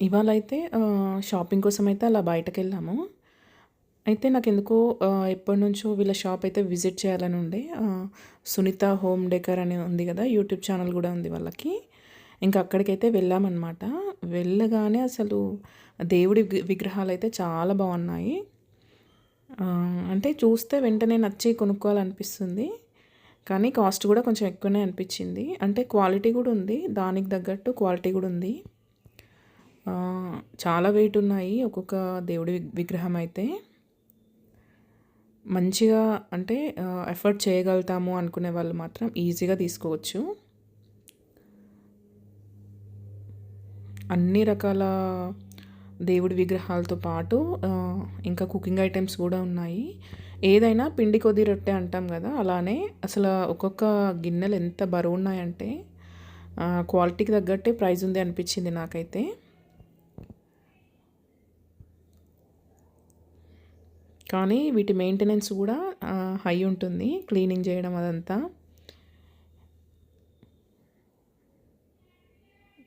ఇవాళ అయితే షాపింగ్ కోసం అయితే అలా బయటకు వెళ్ళాము అయితే నాకు ఎందుకో ఎప్పటి నుంచో వీళ్ళ షాప్ అయితే విజిట్ చేయాలని ఉండే సునీత హోమ్ డెకర్ అని ఉంది కదా యూట్యూబ్ ఛానల్ కూడా ఉంది వాళ్ళకి. ఇంకా అక్కడికైతే వెళ్ళామన్నమాట. వెళ్ళగానే అసలు దేవుడి విగ్రహాలు అయితే చాలా బాగున్నాయి. అంటే చూస్తే వెంటనే నచ్చి కొనుక్కోవాలనిపిస్తుంది. కానీ కాస్ట్ కూడా కొంచెం ఎక్కువనే అనిపించింది. అంటే క్వాలిటీ కూడా ఉంది దానికి తగ్గట్టు క్వాలిటీ కూడా ఉంది. చాలా వెయిట్ ఉన్నాయి ఒక్కొక్క దేవుడి విగ్రహం అయితే. మంచిగా అంటే ఎఫర్ట్ చేయగలుగుతాము అనుకునే వాళ్ళు మాత్రం ఈజీగా తీసుకోవచ్చు. అన్ని రకాల దేవుడి విగ్రహాలతో పాటు ఇంకా కుకింగ్ ఐటమ్స్ కూడా ఉన్నాయి. ఏదైనా పిండి కొద్ది రొట్టె అంటాం కదా అలానే అసలు ఒక్కొక్క గిన్నెలు ఎంత బరువు ఉన్నాయంటే క్వాలిటీకి తగ్గట్టే ప్రైజ్ ఉంది అనిపించింది నాకైతే. కానీ వీటి మెయింటెనెన్స్ కూడా హై ఉంటుంది. క్లీనింగ్ చేయడం అదంతా.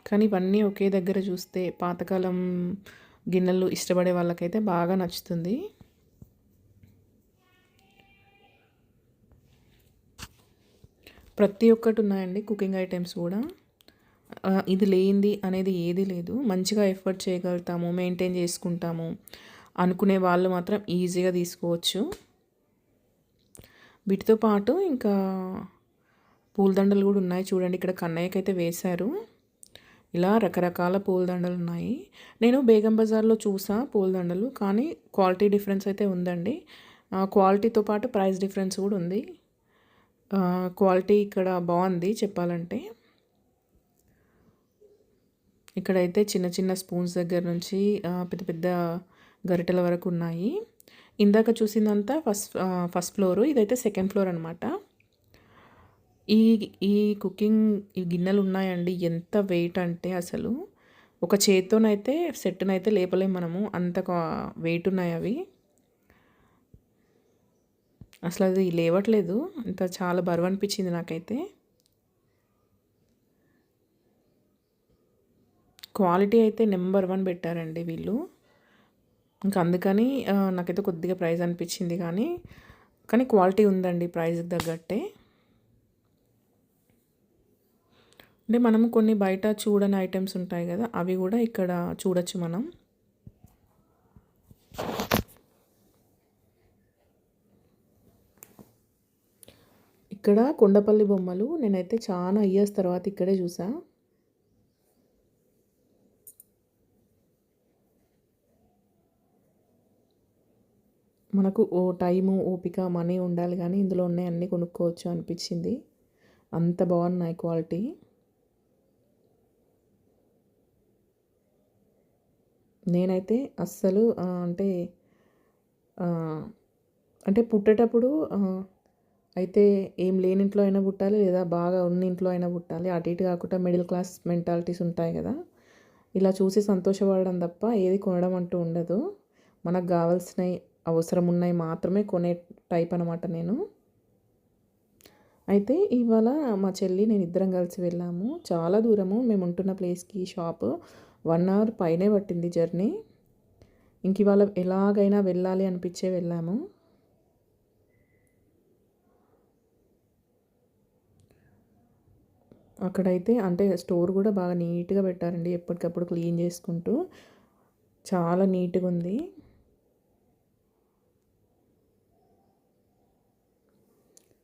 కానీ ఇవన్నీ ఒకే దగ్గర చూస్తే పాతకాలం గిన్నెలు ఇష్టపడే వాళ్ళకైతే బాగా నచ్చుతుంది. ప్రతి ఒక్కటి ఉన్నాయండి కుకింగ్ ఐటమ్స్ కూడా. ఇది లేనిది అనేది ఏది లేదు. మంచిగా ఎఫర్ట్ చేయగలుగుతాము మెయింటైన్ చేసుకుంటాము. అనుకునే వాళ్ళు మాత్రం ఈజీగా తీసుకోవచ్చు. వీటితో పాటు ఇంకా పూలదండలు కూడా ఉన్నాయి. చూడండి ఇక్కడ కన్నయ్యకి అయితే వేశారు. ఇలా రకరకాల పూలదండలు ఉన్నాయి. నేను బేగం బజార్లో చూసా పూలదండలు కానీ క్వాలిటీ డిఫరెన్స్ అయితే ఉందండి. క్వాలిటీతో పాటు ప్రైస్ డిఫరెన్స్ కూడా ఉంది. క్వాలిటీ ఇక్కడ బాగుంది చెప్పాలంటే. ఇక్కడైతే చిన్న చిన్న స్పూన్స్ దగ్గర నుంచి పెద్ద పెద్ద గరిటెల వరకు ఉన్నాయి. ఇందాక చూసిందంతా ఫస్ట్ ఫస్ట్ ఫ్లోరు ఇదైతే సెకండ్ ఫ్లోర్ అనమాట ఈ ఈ కుకింగ్ ఈ గిన్నెలు ఉన్నాయండి. ఎంత వెయిట్ అంటే అసలు ఒక చేత్తోనైతే సెట్నైతే లేపలేము మనము. అంత వెయిట్ ఉన్నాయి అవి. అసలు అది లేవట్లేదు. ఇంత చాలా బరువు అనిపించింది నాకైతే. క్వాలిటీ అయితే నెంబర్ వన్ పెట్టారండి వీళ్ళు. ఇంకా అందుకని నాకైతే కొద్దిగా ప్రైస్ అనిపించింది కానీ కానీ క్వాలిటీ ఉందండి ప్రైస్కి తగ్గట్టే. అంటే మనం కొన్ని బయట చూడని ఐటమ్స్ ఉంటాయి కదా అవి కూడా ఇక్కడ చూడొచ్చు మనం. ఇక్కడ కొండపల్లి బొమ్మలు నేనైతే చాలా ఇయర్స్ తర్వాత ఇక్కడే చూసా. మనకు ఓ టైము ఓపిక మనీ ఉండాలి కానీ ఇందులో ఉన్నాయి అన్నీ కొనుక్కోవచ్చు అనిపించింది. అంత బాగున్నాయి క్వాలిటీ. నేనైతే అస్సలు అంటే అంటే పుట్టేటప్పుడు అయితే ఏం లేని ఇంట్లో అయినా పుట్టాలి లేదా బాగా ఉన్న ఇంట్లో అయినా పుట్టాలి. అటు ఇటు కాకుండా మిడిల్ క్లాస్ మెంటాలిటీస్ ఉంటాయి కదా. ఇలా చూసి సంతోషపడడం తప్ప ఏది కొనడం అంటూ ఉండదు. మనకు కావాల్సినవి అవసరం ఉన్నాయి మాత్రమే కొనే టైప్ అనమాట నేను. అయితే ఇవాళ మా చెల్లి నేను ఇద్దరం కలిసి వెళ్ళాము. చాలా దూరము మేము ఉంటున్న ప్లేస్కి షాప్. వన్ అవర్ పైనే పట్టింది జర్నీ. ఇంక ఇవాళ ఎలాగైనా వెళ్ళాలి అనిపించే వెళ్ళాము. అక్కడైతే అంటే స్టోర్ కూడా బాగా నీట్గా పెట్టారండి ఎప్పటికప్పుడు క్లీన్ చేసుకుంటూ. చాలా నీట్గా ఉంది.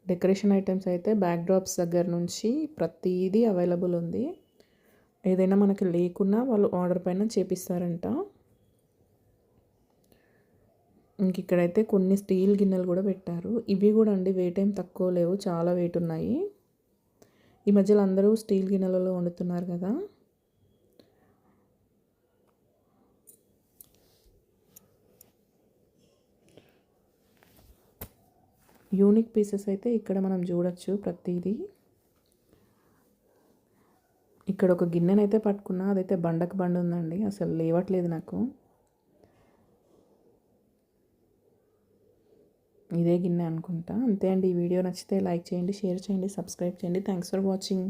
డెకరేషన్ ఐటమ్స్ అయితే బ్యాక్ డ్రాప్స్ దగ్గర నుంచి ప్రతిదీ అవైలబుల్ ఉంది. ఏదైనా మనకి లేకున్నా వాళ్ళు ఆర్డర్ పైన చేపిస్తారంట. ఇంక ఇక్కడైతే కొన్ని స్టీల్ గిన్నెలు కూడా పెట్టారు. ఇవి కూడా అండి వెయిట్ ఏం తక్కువ లేవు చాలా వెయిట్ ఉన్నాయి. ఈ మధ్యలో అందరూ స్టీల్ గిన్నెలలో వండుతున్నారు కదా. యూనిక్ పీసెస్ అయితే ఇక్కడ మనం చూడొచ్చు ప్రతిదీ. ఇక్కడ ఒక గిన్నెనైతే పట్టుకున్నా అదైతే బండకు బండ ఉందండి అసలు లేవట్లేదు నాకు. ఇదే గిన్నె అనుకుంటా. అంతే అండి ఈ వీడియో నచ్చితే లైక్ చేయండి షేర్ చేయండి సబ్స్క్రైబ్ చేయండి. Thanks for watching